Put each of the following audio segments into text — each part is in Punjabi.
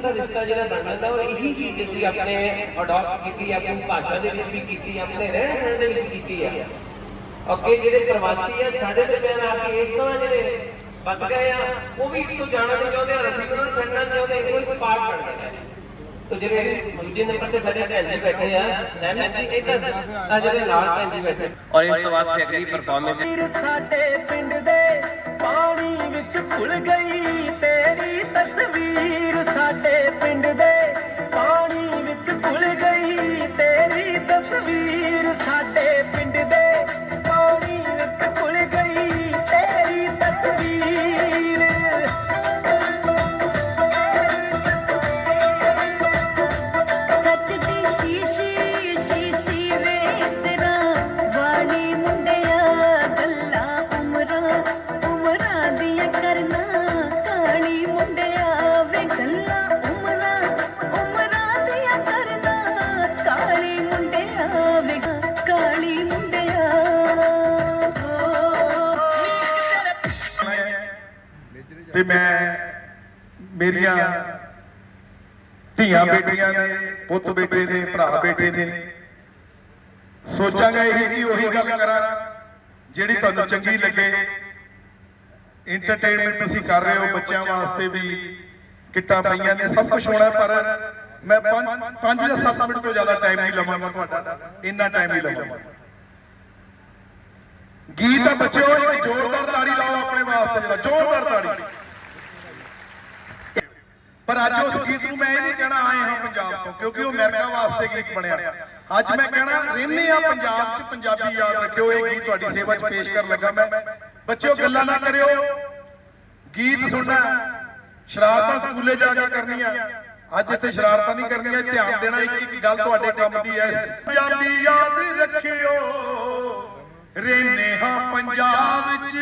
ਦਾ ਰਿਸ਼ਤਾ ਜਿਹੜਾ ਬਣ ਜਾਂਦਾ ਉਹ ਇਹੀ ਚੀਜ਼ ਅਸੀਂ ਆਪਣੇ ਅਡਾਪਟ ਕੀਤੀ ਆਪਣੀ ਭਾਸ਼ਾ ਦੇ ਵਿੱਚ ਵੀ ਕੀਤੀ ਆਪਣੇ ਰਹਿਣ ਸਹਿਣ ਦੇ ਵਿੱਚ ਕੀਤੀ ਹੈ ਅੱਗੇ ਜਿਹੜੇ ਪ੍ਰਵਾਸੀ ਆ ਸਾਡੇ ਤੇ ਪੈਣ ਆ ਕੇ ਇਸ ਤਰ੍ਹਾਂ ਜਿਹੜੇ ਬਚ ਗਏ ਆ ਉਹ ਵੀ ਇੱਥੋਂ ਜਾਣਾ ਨਹੀਂ ਚਾਹੁੰਦੇ ਔਰ ਅਸੀਂ ਉਹਨਾਂ ਨੂੰ ਛੱਡਣਾ ਨਹੀਂ ਚਾਹੁੰਦੇ ਇੱਕੋ ਇੱਕ ਪਾਰਟ ਬਣ ਗਏ ਆ। ਤੋ ਜਿਹੜੇ ਦੂਜੇ ਨੰਬਰ ਤੇ ਸਾਡੇ ਭੈਣ ਜੀ ਬੈਠੇ ਆ ਅਹਿਮਦ ਜੀ ਇੱਧਰ ਆ ਜਿਹੜੇ ਨਾਲ ਭੈਣ ਜੀ ਬੈਠੇ ਔਰ ਇਸ ਤੋਂ ਬਾਅਦ ਫਿਰ ਅਗਲੀ ਪਰਫਾਰਮੈਂਸ ਸਾਡੇ ਪਿੰਡ ਦੇ ਪਾਣੀ ਵਿੱਚ ਭੁੱਲ ਗਈ। ਤੇਰੀ ਤਸਵੀਰ ਸਾਡੇ ਪਿੰਡ ਦੇ ਪਾਣੀ ਵਿੱਚ ਭੁੱਲ ਗਈ। ਤੇਰੀ ਤਸਵੀਰ ਧੀਆਂ ਬੇਟੀਆਂ ਨੇ, ਪੁੱਤ ਬੇਟੇ ਨੇ, ਭਰਾ ਬੇਟੇ ਨੇ। ਸੋਚਾਂਗਾ ਇਹ ਕਿ ਉਹੀ ਗੱਲ ਕਰਾਂ, ਜਿਹੜੀ ਤੁਹਾਨੂੰ ਚੰਗੀ ਲੱਗੇ। ਐਂਟਰਟੇਨਮੈਂਟ ਤੁਸੀਂ ਕਰ ਰਹੇ ਹੋ ਬੱਚਿਆਂ ਵਾਸਤੇ ਵੀ, ਕਿੱਟਾਂ ਪਈਆਂ ਨੇ, ਸਭ ਕੁਝ ਹੋਣਾ, ਪਰ ਮੈਂ 5 ਜਾਂ 7 ਮਿੰਟ ਤੋਂ ਜ਼ਿਆਦਾ ਟਾਈਮ ਨਹੀਂ ਲਵਾਂਗਾ ਤੁਹਾਡਾ। ਇੰਨਾ ਟਾਈਮ ਹੀ ਲਵਾਂਗਾ। ਗੀਤ ਆ ਬੱਚਿਓ, ਇੱਕ ਜ਼ੋਰਦਾਰ ਤਾੜੀ ਲਾਓ ਆਪਣੇ ਵਾਸਤੇ, ਜਰਾ ਜ਼ੋਰਦਾਰ ਤਾੜੀ। ਪਰ ਅੱਜ ਉਸ ਗੀਤ ਨੂੰ ਮੈਂ ਇਹ ਨਹੀਂ ਕਹਿਣਾ ਆਏ ਹਾਂ ਪੰਜਾਬ ਤੋਂ, ਕਿਉਂਕਿ ਉਹ ਅਮਰੀਕਾ ਵਾਸਤੇ ਗੀਤ ਬਣਿਆ। ਅੱਜ ਮੈਂ ਕਹਿਣਾ ਰਹਿੰਦੇ ਆ ਪੰਜਾਬ 'ਚ ਪੰਜਾਬੀ ਯਾਦ ਰੱਖਿਓ, ਇਹ ਗੀਤ ਤੁਹਾਡੀ ਸੇਵਾ 'ਚ ਪੇਸ਼ ਕਰਨ ਲੱਗਾ ਮੈਂ। ਬੱਚਿਓ, ਗੱਲਾਂ ਨਾ ਕਰਿਓ। ਗੀਤ ਸੁਣਨਾ, ਸ਼ਰਾਰਤਾਂ ਸਕੂਲੇ ਜਾ ਕੇ ਕਰਨੀਆਂ। ਅੱਜ ਇੱਥੇ ਸ਼ਰਾਰਤਾਂ ਨਹੀਂ ਕਰਨੀਆਂ ਧਿਆਨ ਦੇਣਾ ਇੱਕ ਇੱਕ ਗੱਲ ਤੁਹਾਡੇ ਕੰਮ ਦੀ ਹੈ। ਪੰਜਾਬੀ ਯਾਦ ਰੱਖਿਓ। ਰਹਿੰਦੇ ਹਾਂ ਪੰਜਾਬ 'ਚ,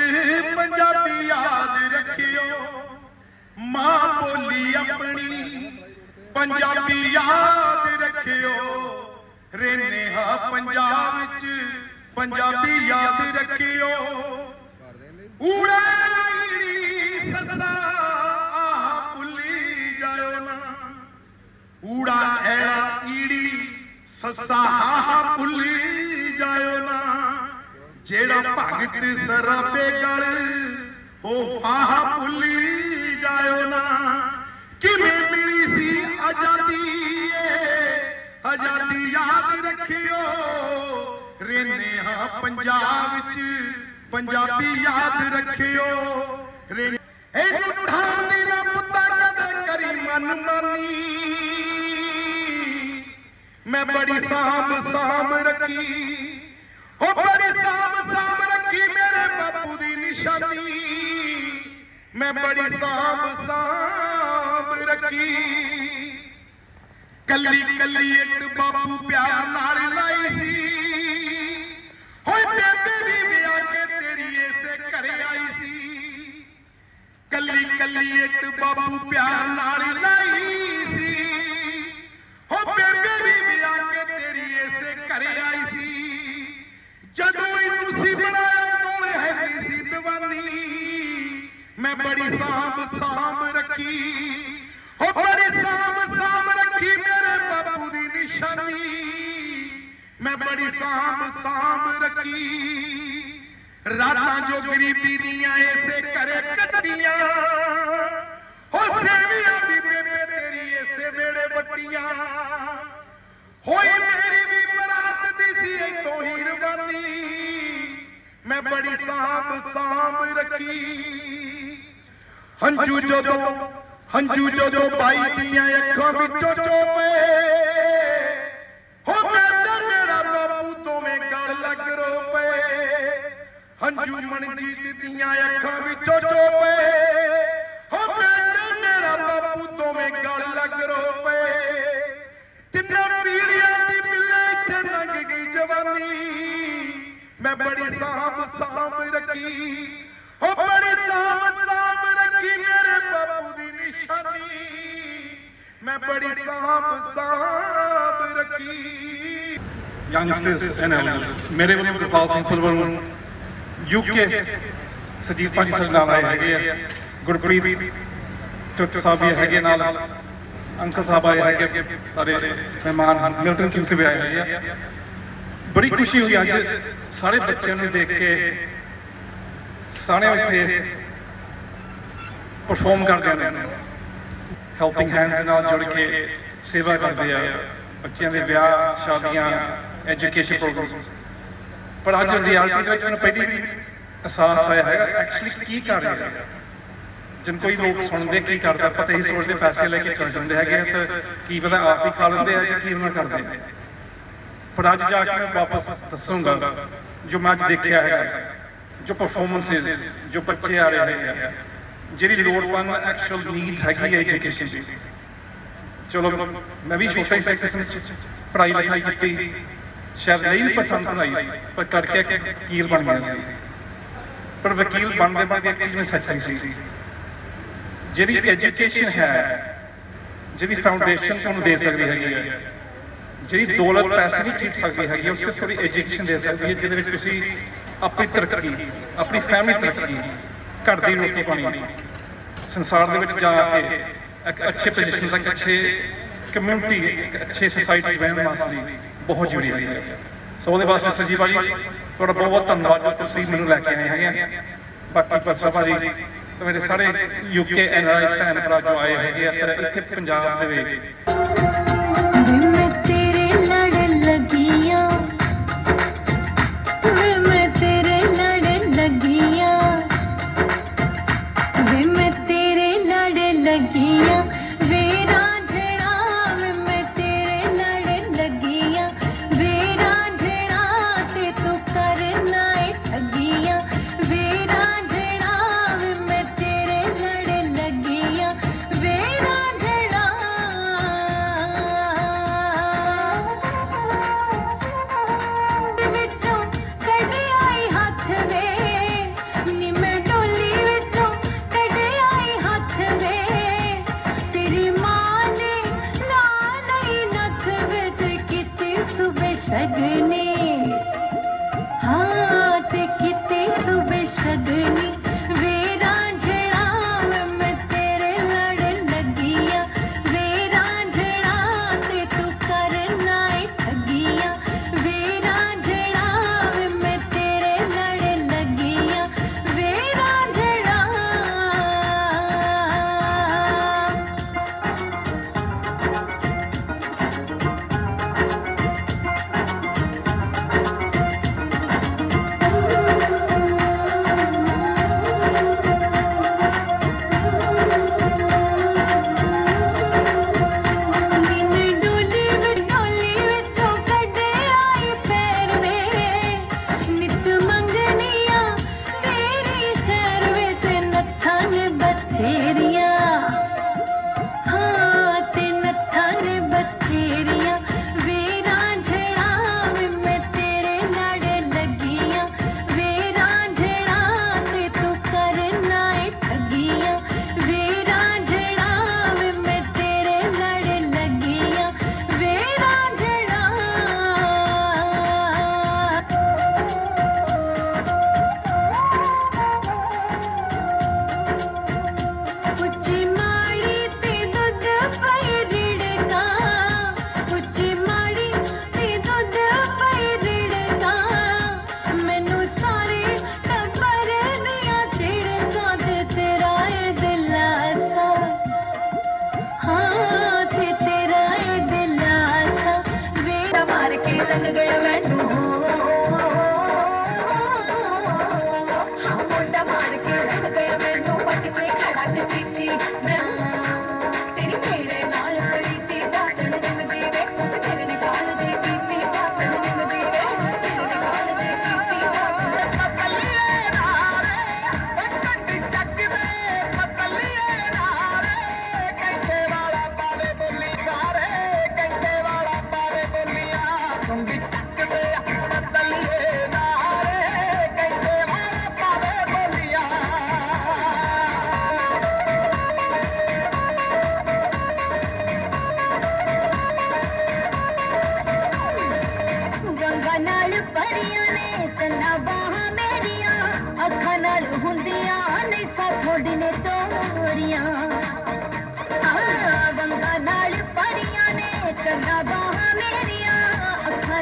ਪੰਜਾਬੀ ਯਾਦ ਰੱਖਿਓ। ਮਾਂ ਬੋਲੀ ਆਪਣੀ, ਪੰਜਾਬੀ ਯਾਦ ਰੱਖਿਓ। ਰਹਿੰਦੇ ਹਾਂ ਪੰਜਾਬ ਵਿੱਚ, ਪੰਜਾਬੀ ਯਾਦ ਰੱਖਿਓ। ਊੜਾ ਰਾਈੜੀ ਸੱਸਾ, ਆਹ ਭੁੱਲੀ ਜਾਇਓ ਨਾ। ਊੜਾ ਐੜਾ ਈੜੀ, ਸੱਸਾ, ਆਹ ਭੁੱਲੀ ਜਾਇਓ ਨਾ। ਜਿਹੜਾ ਭਗਤ ਸਰਾਬੇ ਗਲ, ਉਹ ਆਹ ਭੁੱਲੀ ਗਾਇਓ ਨਾ ਕਿਵੇਂ ਮਿਲੀ ਸੀ ਆਜ਼ਾਦੀ ਏ ਆਜ਼ਾਦੀ ਯਾਦ ਰੱਖਿਓ ਰਹਿਨੇ ਹਾਂ ਪੰਜਾਬ ਵਿੱਚ ਪੰਜਾਬੀ ਯਾਦ ਰੱਖਿਓ ਰਹਿਨੇ ਇਹ ਉਠਾਂ ਦੀ ਨਾ ਪੁੱਤਾਂ ਕਦੇ ਕਰੀ ਮਨ ਮਾਨੀ ਮੈਂ ਬੜੀ ਸਾਹਬ ਸਾਹਬ ਰੱਖੀ ਉਹ ਬੜੀ ਸਾਹਬ ਸਾਹਬ ਰੱਖੀ ਮੇਰੇ ਬਾਪੂ ਦੀ ਨਿਸ਼ਾਨੀ ਮੈਂ ਬੜੀ ਸਾਂਭ ਸਾਂਭ ਰੱਖੀ। ਕੱਲੀ ਕੱਲੀ ਇੱਟ ਬਾਪੂ ਪਿਆਰ ਨਾਲ ਲਾਈ ਸੀ। ਹੋਏ ਬੇਬੇ ਵੀ ਵਿਆਹ ਕੇ ਤੇਰੀ ਇਸੇ ਘਰੇ ਆਈ ਸੀ। ਕੱਲੀ ਕੱਲੀ ਇੱਟ ਬਾਪੂ ਪਿਆਰ ਨਾਲ ਲਾਈ मैं बड़ी साम साम रखी। हो बड़ी साम साम रखी मेरे बापू दी निशानी। मैं बड़ी साम साम रखी। रात जो गरीबी दियां ऐसे करे कटिया हो सेविया भी बेबे तेरी ऐसे मेरे बटियां होई मेरी भी बरात दी सी तो ही रवानी मैं बड़ी साम साम रखी। ਹੰਝੂ ਜਦੋਂ ਹੰਝੂ ਜਦੋਂ ਬਾਈ ਦੀਆਂ ਅੱਖਾਂ ਵਿੱਚੋਂ ਚੋਪੇ ਮੈਂ ਬੜੀ ਸਾਂਭ ਸਾਂਭ ਰੱਖੀ। Youngsters and elders, ਮੇਰੇ ਵੱਲੋਂ ਗੁਰਪਾਲ ਸਿੰਘ ਭੁੱਲਰ ਨੂੰ ਯੂਕੇ ਸਜੀਤ ਭਾਜੀ ਸਰ ਨਾਲ ਆਏ ਹੈਗੇ ਆ। ਗੁਰਪ੍ਰੀਤ ਟੁੱਟ ਸਾਹਿਬ ਵੀ ਹੈਗੇ ਨਾਲ, ਅੰਕਲ ਸਾਹਿਬ ਆਏ ਹੈਗੇ ਸਾਰੇ ਮਹਿਮਾਨ ਮਿਲਟਨ ਕਿੰਗ ਵੀ ਆਏ ਹੈਗੇ ਆ। ਬੜੀ ਖੁਸ਼ੀ ਹੋਈ ਅੱਜ ਸਾਰੇ ਬੱਚਿਆਂ ਨੂੰ ਦੇਖ ਕੇ ਸਾਰੇ ਇੱਥੇ ਪਰਫਾਰਮ ਕਰਦੇ ਨੇ। ਹੈਲਪਿੰਗ ਹੈਂਡਸ ਨਾਲ ਜੁੜ ਕੇ ਸੇਵਾ ਕਰਦੇ ਆ, ਬੱਚਿਆਂ ਦੇ ਵਿਆਹ, ਸ਼ਾਦੀਆਂ ਐਜੂਕੇਸ਼ਨ ਪ੍ਰੋਗਰਾਮਸ ਪਰ ਅੱਜ ਰਿਐਲਿਟੀ ਦੇ ਵਿੱਚ ਮੈਨੂੰ ਪਹਿਲੀ ਵੀ ਅਹਿਸਾਸ ਆਇਆ ਹੈਗਾ ਐਕਚੁਅਲੀ ਕੀ ਕਰ ਰਿਹਾ ਜਨ ਕੋਈ ਲੋਕ ਸੁਣਦੇ ਕੀ ਕਰਦਾ ਪਤਾ ਹੀ ਸੋਚਦੇ ਪੈਸੇ ਲੈ ਕੇ ਚੱਲ ਜਾਂਦੇ ਹੈਗੇ ਆ ਤੇ ਕੀ ਪਤਾ ਆਪ ਹੀ ਖਾ ਲੈਂਦੇ ਆ ਜਾਂ ਕੀ ਉਹਨਾਂ ਕਰਦੇ ਆ। ਪਰ ਅੱਜ ਜਾ ਕੇ ਮੈਂ ਵਾਪਸ ਦੱਸੂਗਾ ਜੋ ਮੈਂ ਅੱਜ ਦੇਖਿਆ ਹੈਗਾ, ਜੋ ਪਰਫਾਰਮੈਂਸਸ ਜੋ ਬੱਚੇ ਆ ਰਹੇ ਹੈਗੇ ਜਿਹੜੀ ਲੋੜਵੰਦ ਐਕਚੁਅਲ ਨੀਡਸ ਹੈਗੀ ਹੈ ਐਜੂਕੇਸ਼ਨ ਦੀ। ਚਲੋ, ਮੈਂ ਵੀ ਛੋਟਾ ਹੀ ਸੀ ਕਿਸਮ ਚ ਪੜ੍ਹਾਈ ਲਿਖਾਈ ਕੀਤੀ। ਸ਼ਾਇਦ ਨਹੀਂ ਵੀ ਪਸੰਦ ਪੜ੍ਹਾਈ, ਪਰ ਕਰਕੇ ਵਕੀਲ ਬਣ ਗਿਆ ਸੀ। ਪਰ ਵਕੀਲ ਬਣਦੇ ਬਣਦੇ ਇੱਕ ਚੀਜ਼ ਮੈਂ ਸੱਚੀ ਸੀ। ਜਿਹੜੀ ਐਜੂਕੇਸ਼ਨ ਹੈ, ਜਿਹਦੀ ਫਾਊਂਡੇਸ਼ਨ ਤੁਹਾਨੂੰ ਦੇ ਸਕਦੀ ਹੈਗੀ ਹੈ। ਜਿਹੜੀ ਦੌਲਤ ਪੈਸੇ ਨਹੀਂ ਖਰੀਦ ਸਕਦੀ ਹੈਗੀ, ਉਹ ਸਿਰਫ ਤੁਹਾਡੀ ਐਜੂਕੇਸ਼ਨ ਦੇ ਸਕਦੀ ਹੈ, ਜਿਹਦੇ ਵਿੱਚ ਤੁਸੀਂ ਆਪਣੀ ਤਰੱਕੀ, ਆਪਣੀ ਫੈਮਿਲੀ ਤਰੱਕੀ ਘਰ ਦੀ ਰੋਟੀ ਪਾਣੀ। ਸੰਸਾਰ ਦੇ ਵਿੱਚ ਜਾ ਕੇ ਇੱਕ ਅੱਛੇ ਪੋਜੀਸ਼ਨ ਤੱਕ ਅੱਛੇ ਕਮਿਊਨਿਟੀ ਇੱਕ ਅੱਛੇ ਸੋਸਾਇਟੀ 'ਚ ਵਾਸਤੇ ਬਹੁਤ ਜ਼ਰੂਰੀ ਹੈ। ਸੋ ਉਹਦੇ ਵਾਸਤੇ ਸੰਜੀਵ ਭਾਜੀ, ਤੁਹਾਡਾ ਬਹੁਤ ਬਹੁਤ ਧੰਨਵਾਦ ਜੋ ਤੁਸੀਂ ਮੈਨੂੰ ਲੈ ਕੇ ਆਏ ਹੈਗੇ ਆ। ਬਾਕੀ ਪਰਸਾ ਭਾਜੀ ਤੇ ਮੇਰੇ ਸਾਰੇ ਯੂਕੇ ਐਨਆਰਆਈ ਭੈਣ ਭਰਾ ਜੋ ਆਏ ਹੈਗੇ ਆ ਤੇ ਇੱਥੇ ਪੰਜਾਬ ਦੇ ਵਿੱਚ। ਵੇ ਤੇਰੇ ਲੜ ਲੱਗੀਆਂ। ਲੜ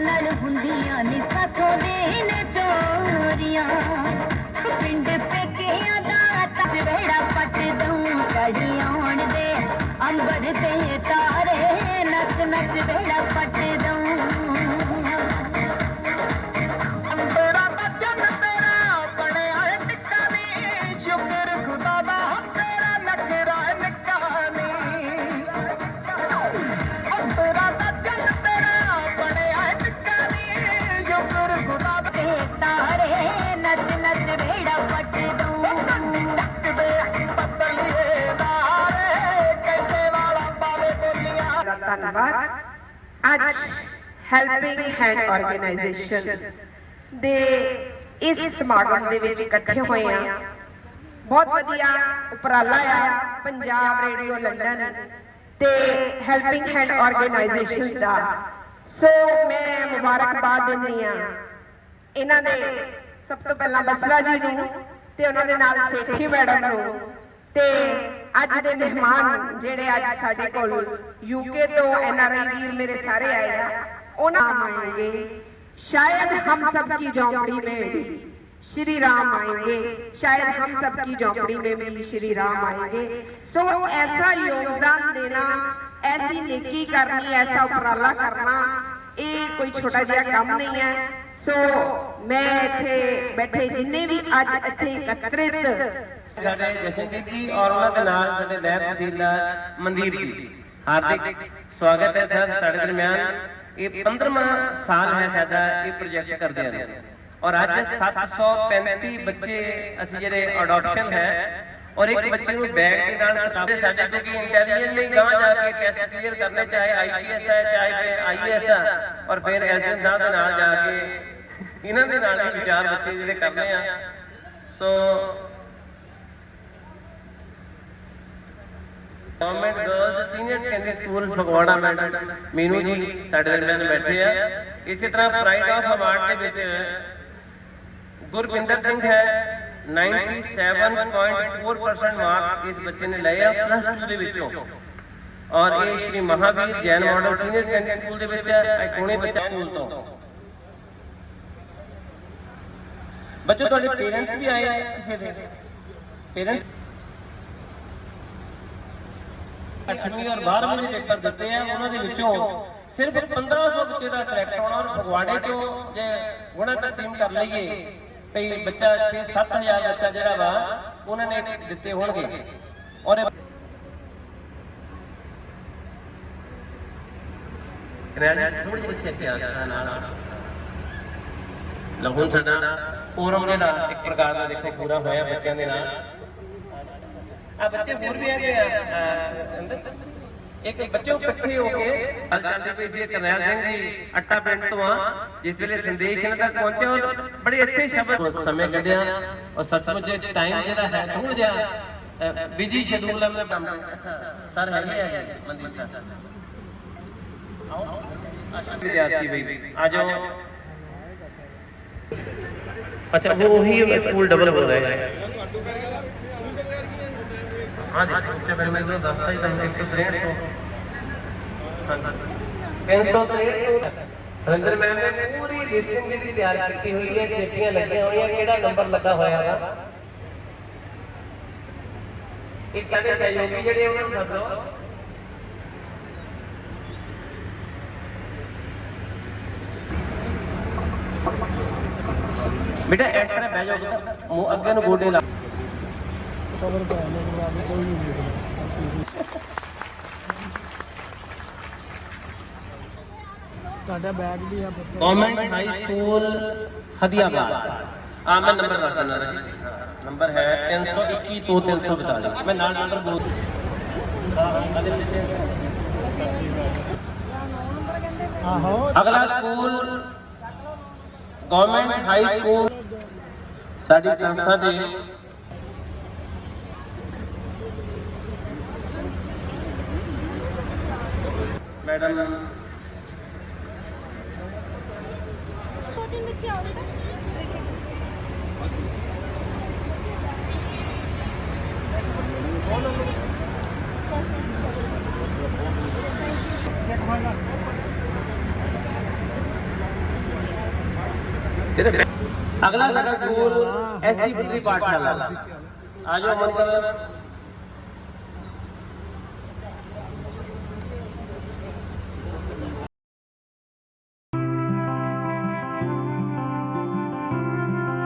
ਨਾਲ ਹੁੰਦੀਆਂ ਨੀ ਸਾਥੋਂ ਦੇ ਨਚੋਰੀਆਂ ਪਿੰਡ ਪੇਕਿਆਂ ਦਾ ਤਜੜਾ ਪੱਟ ਦੂੰ ਕੜੀ ਆਉਣ ਦੇ ਅੰਬਰ ਤੇ ਤਾਰੇ ਨੱਚ ਨੱਚ ਵੇੜਾ ਪੱਟ ਧੰਨਵਾਦ। ਅੱਜ ਹੈਲਪਿੰਗ ਹੈਂਡ ਆਰਗੇਨਾਈਜੇਸ਼ਨ ਦੇ ਇਸ ਸਮਾਗਮ ਦੇ ਵਿੱਚ ਇਕੱਠੇ ਹੋਏ ਆ ਬਹੁਤ ਵਧੀਆ ਉਪਰਾਲਾ ਆ ਪੰਜਾਬ ਰੇਡੀਓ ਲੰਡਨ ਤੇ ਹੈਲਪਿੰਗ ਹੈਂਡ ਆਰਗੇਨਾਈਜੇਸ਼ਨ ਦਾ। ਸੋ ਮੈਂ ਮੁਬਾਰਕਬਾਦ ਦਿੰਦੀ ਆ ਇਹਨਾਂ ਦੇ ਸਭ ਤੋਂ ਪਹਿਲਾਂ ਬਸਰਾ ਜੀ ਨੂੰ ਤੇ ਉਹਨਾਂ ਦੇ ਨਾਲ ਸੇਠੀ ਮੈਡਮ ਨੂੰ ਤੇ ਅੱਜ ਦੇ ਮਹਿਮਾਨ ਜਿਹੜੇ ਅੱਜ ਸਾਡੇ ਕੋਲ ਯੂਕੇ ਤੋਂ ਐਨਆਰਆਈ ਵੀਰ ਮੇਰੇ ਸਾਰੇ ਆਏ ਆ ਉਹਨਾਂ ਆਏਗੇ शायद हम सब की झोंपड़ी में भी श्री राम आएंगे शायद हम सब की झोंपड़ी में भी श्री राम आएंगे सो ऐसा योगदान देना ऐसी नेकी करनी ऐसा उपराला करना ਇਹ ਕੋਈ ਛੋਟਾ ਜਿਹਾ ਕੰਮ ਨਹੀਂ ਹੈ ਸੋ ਮੈਂ ਇੱਥੇ ਬੈਠੇ ਜਿੰਨੇ ਵੀ ਅੱਜ ਇੱਥੇ ਇਕੱਤਰਿਤ ਸਾਡੇ ਜਸ਼ਨਦੀਪ ਜੀ ਔਰ ਉਹਨਾਂ ਦੇ ਨਾਲ ਸਾਡੇ ਨਾਇਬ ਤਹਿਸੀਲਦਾਰ ਮਨਦੀਪ ਜੀ। ਹਾਰਦਿਕ ਸਵਾਗਤ ਹੈ ਸਰ, ਸਾਡੇ ਦਰਮਿਆਨ। ਇਹ 15ਵਾਂ ਸਾਲ ਹੈ ਸਾਡਾ ਇਹ ਪ੍ਰੋਜੈਕਟ ਕਰਦੇ ਆ ਔਰ ਅੱਜ 735 ਬੱਚੇ ਅਸੀਂ ਜਿਹੜੇ ਅਡਾਪਸ਼ਨ ਹੈ, ਔਰ ਇੱਕ ਬੱਚੇ ਨੂੰ ਬੈਗ ਦੇ ਨਾਲ ਕਿਤਾਬੇ ਸਾਡੇ ਕਿਉਂਕਿ ਇੰਟੈਲੀਜੈਂਟ ਲਈ ਗਾਂ ਜਾ ਕੇ ਟੈਸਟ ਕਲੀਅਰ ਕਰਨੇ, ਚਾਹੇ ਆਈਪੀਐਸ ਹੈ, ਚਾਹੇ ਫਿਰ ਆਈਐਸ ਔਰ ਫਿਰ ਐਸਐਮ ਸਾਹਿਬ ਦੇ ਨਾਲ ਜਾ ਕੇ ਇਹਨਾਂ ਦੇ ਨਾਲ ਵੀ ਵਿਚਾਰ ਬੱਚੇ ਜਿਹੜੇ ਕਰਨੇ ਆ। So government girls senior secondary school Phagwara madam Meenu ji ਸਾਡੇ ਦਰਮਿਆਨ ਬੈਠੇ ਆ। ਇਸੇ ਤਰ੍ਹਾਂ ਪ੍ਰਾਈਡ ਆਫ ਅਵਾਰਡ ਦੇ ਵਿੱਚ ਗੁਰਵਿੰਦਰ ਸਿੰਘ ਹੈ 97.4% ਮਾਰਕਸ ਇਸ ਬੱਚੇ ਨੇ ਲਏ ਆ ਪਲੱਸ 2 ਦੇ ਵਿੱਚੋਂ। ਔਰ ਇਹ Shri Mahavir Jain model senior secondary school ਦੇ ਵਿੱਚ ਕੋਣੇ ਬੱਚਾ ਸਕੂਲ ਤੋਂ। ਬੱਚੋ, ਤੁਹਾਡੇ ਪੇਰੈਂਟਸ ਵੀ ਆਏ ਕਿਸੇ ਦੇ? ਪੇਰੈਂਟਸ 8ਵੀਂ ਔਰ 12ਵੀਂ ਦੇ ਪੇਪਰ ਦਿੱਤੇ ਆ, ਉਹਨਾਂ ਦੇ ਵਿੱਚੋਂ ਸਿਰਫ 1500 ਬੱਚੇ ਦਾ ਸਿਲੈਕਟ ਹੋਣਾ ਔਰ ਫਗਵਾੜੇ ਚੋਂ ਜੇ ਗੁਣਾ ਤਕਸੀਮ ਕਰ ਲਈਏ, ਭਈ ਬੱਚਾ 6-7000 ਬੱਚਾ ਜਿਹੜਾ ਵਾ, ਉਹਨਾਂ ਨੇ ਦਿੱਤੇ ਹੋਣਗੇ। ਔਰ ਇਹ- ਥੋੜੀ ਜਿਹੀ ਇੱਥੇ ਧਿਆਨ ਨਾਲ। ਲਹੂਨ ਸਾਡਾ ਫੋਰਮ ਜਿਹੜਾ ਇੱਕ ਪ੍ਰਕਾਰ ਦਾ ਦੇਖੋ ਪੂਰਾ ਹੋਇਆ ਬੱਚਿਆਂ ਦੇ ਨਾਲ। ਆ ਬੱਚੇ ਹੋਰ ਵੀ ਹੈਗੇ ਆ ਅੰਦਰ। ਇੱਕ ਬੱਚੇ ਇਕੱਠੇ ਹੋ ਕੇ ਗੱਲ ਚੱਲਦੀ ਪਈ ਸੀ ਕਰਨੈਲ ਸਿੰਘ ਜੀ, ਅੱਟਾ ਪਿੰਡ ਤੋਂ ਆ, ਜਿਸ ਵੇਲੇ ਸੰਦੇਸ਼ ਇਹਨਾਂ ਤੱਕ ਪਹੁੰਚਿਆ ਬੜੇ ਅੱਛੇ ਸ਼ਬਦ ਉਸ ਸਮੇਂ ਕੱਢਿਆ। ਔਰ ਸੱਚਮੁੱਚ ਟਾਈਮ ਜਿਹੜਾ ਹੈ ਥੋੜਾ ਜਿਹਾ ਬਿਜ਼ੀ ਸ਼ਡਿਊਲ ਹੈ ਮੈਂ ਕੰਮ। ਅੱਛਾ, ਸਰ ਹੈਗੇ ਆ ਮਨਦੀਪ ਸਰ? ਆਓ ਅੱਛਾ ਵਿਦਿਆਰਥੀ ਬਈ ਆ ਜਾਓ ਅੱਛਾ ਉਹ ਉਹੀ ਸਕੂਲ ਡਬਲ ਹੋ ਰਿਹਾ ਹੈ हाँ जी उससे पहले मैंने तो दस ही तक एक सौ तिरसठ तो तीन सौ तिरसठ रंजन मैम ने पूरी लिस्टिंग जी ਤਿਆਰ ਕੀਤੀ ਹੋਈ ਹੈ ਚੇਪੀਆਂ ਲੱਗੀਆਂ ਹੋਈਆਂ ਕਿਹੜਾ ਨੰਬਰ ਲੱਗਾ ਹੋਇਆ ਹੈ ਇੱਕ ਸਾਡੇ ਸਹਿਯੋਗੀ ਜਿਹੜੇ ਉਹਨਾਂ ਨੂੰ ਦੱਸੋ ਬੇਟਾ ਇਸ ਤਰ੍ਹਾਂ ਬਹਿ ਜਾਓ ਬੇਟਾ ਮੂੰਹ ਅੱਗੇ ਨੂੰ ਗੋਡੇ ਲਾ। ਕਵਰ ਪਾ ਲੈ ਕੋਈ ਨਹੀਂ ਤੁਹਾਡਾ ਬੈਗ ਵੀ ਆ ਗਵਰਨਮੈਂਟ ਹਾਈ ਸਕੂਲ ਹਦੀਆਬਾਦ। ਆ ਮੈਂ ਨੰਬਰ ਦੱਸ ਦਿੰਦਾ ਜੀ। ਨੰਬਰ ਹੈ 321 ਤੋਂ 342 ਮੈਂ ਨਾਲ ਨੰਬਰ ਦੋ ਆਹੋ। ਅਗਲਾ ਸਕੂਲ ਗਵਰਨਮੈਂਟ ਹਾਈ ਸਕੂਲ ਸਾਡੀ ਸੰਸਥਾ ਦੇ ਮੈਡਮ ਉਹ ਦਿਨ ਵਿੱਚ ਆਉਂਦਾ ਅਗਲਾ ਸਾਡਾ ਸਕੂਲ ਐਸਡੀ ਪੁੱਤਰੀ ਪਾਠਸ਼ਾਲਾ ਆ ਜਾਓ ਕਰ